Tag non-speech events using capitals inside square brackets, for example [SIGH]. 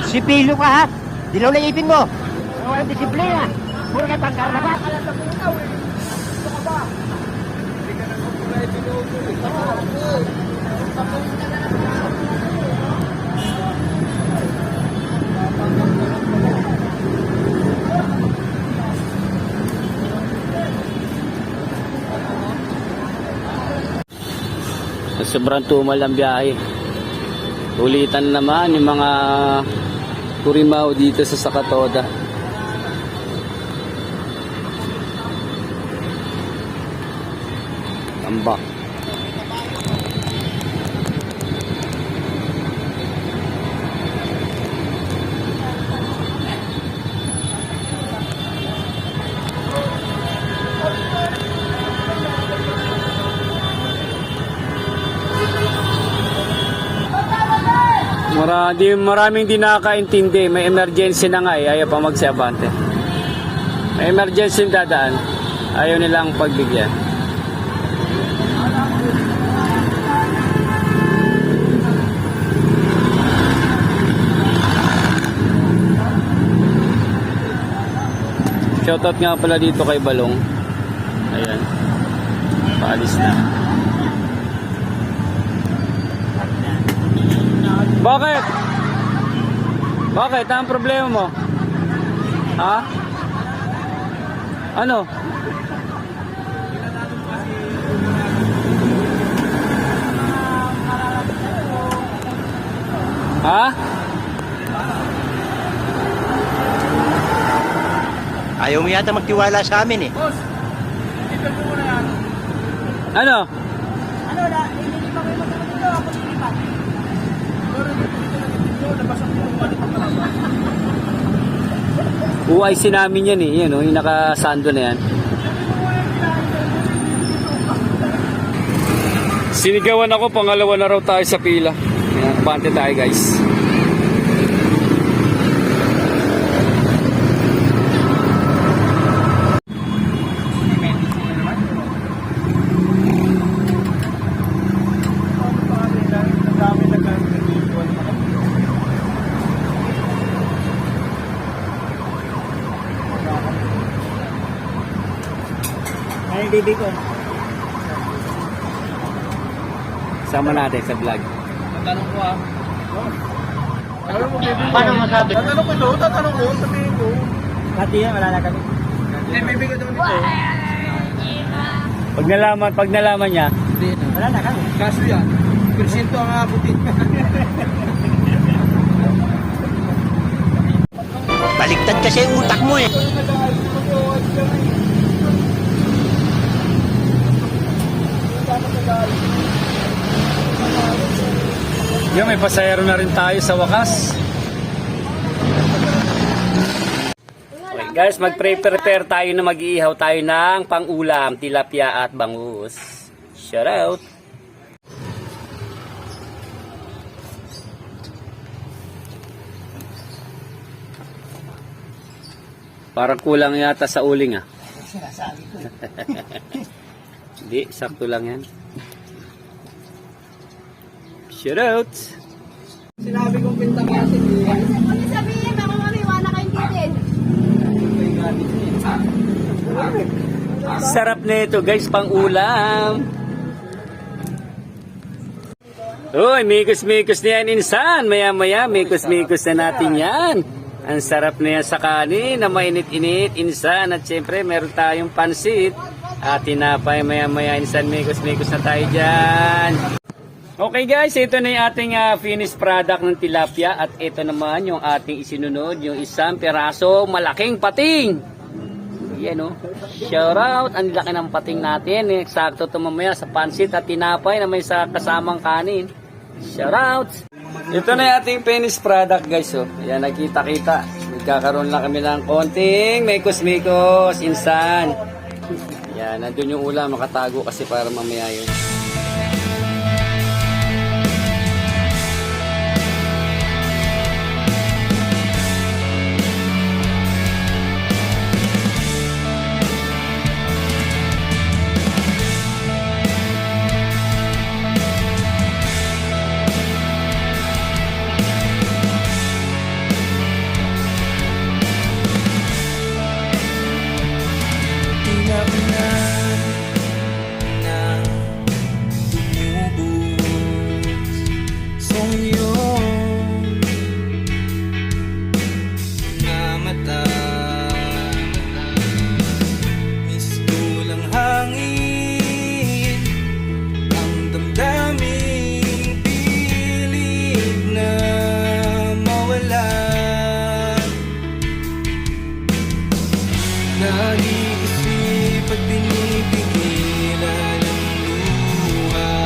Magsipilo ka ha. Dilaw na ipin mo. Walang disiplina. Puro ka tangkar na ba? Sobrang tumal ang biyahe. Ulitan naman yung mga kurimaw dito sa Sakatoda. Tambak. Mara, di, maraming di nakakaintindi. May emergency na nga eh. Ayaw pa magsiabante. May emergency yung dadaan. Ayaw nilang pagbigyan. Shoutout nga pala dito kay Balong. Ayan. Paalis na. Bakit? Bakit? Ang problema mo? Ha? Ano? Ha? Ayaw mo yata magtiwala sa amin eh. Ano? Ano na, hindi pa kayo magkakaroon dito, ako lilipat. UIC namin yan eh. Yan oh, yung nakasando na yan. Sinigawan ako, pangalawa na raw tayo sa pila. Yan, abante tayo guys. Ay, baby ko. Sama natin sa vlog. Tanong ko ah. Ano mo, baby? Paano masabi? Tatanong ko doon, tatanong ko, sabihin ko. Pati yan, wala na kami. Eh, may bigat naman ito. Pag nalaman, pag nalaman niya, Hindi na. Wala na kami. Kaso yan, persinto ang abutin. Baliktad kasi yung utak mo eh. Yung may pasayero na rin tayo sa wakas. Okay, guys, mag-prepare tayo na mag-iihaw tayo ng pang-ulam, tilapia at bangus. Shout out! Parang kulang yata sa uling ah. [LAUGHS] Hindi, sakto lang yan. Shout out! Sinabi kong pintang kasi hindi. Huwag niyo sabihin, baka mamiwana kayong titin. Sarap na ito guys, pang ulam. Uy, mikos-mikos na yan insan. Maya-maya, mikos-mikos na natin yan. Ang sarap na yan sa kanin na mainit-init, insan. At syempre, meron tayong pansit. At tinapay, maya-maya, insan, mikos-mikos na tayo dyan. Okay guys, ito na yung ating ah, finished product ng tilapia. At ito naman yung ating isinunod, yung isang peraso malaking pating. Yan o. Shout out. Ang laki ng pating natin. Eksakto ito mamaya sa pansit at tinapay na may sa kasamang kanin. Shout out. Ito na yung ating finished product guys. Oh. Yan, nakita-kita. Nagkakaroon lang kami ng konting mekos-mekos, insan. Yan, nandun yung ulam, makatago kasi para mamaya yun. Nag-iisip at pinipigilan ang luha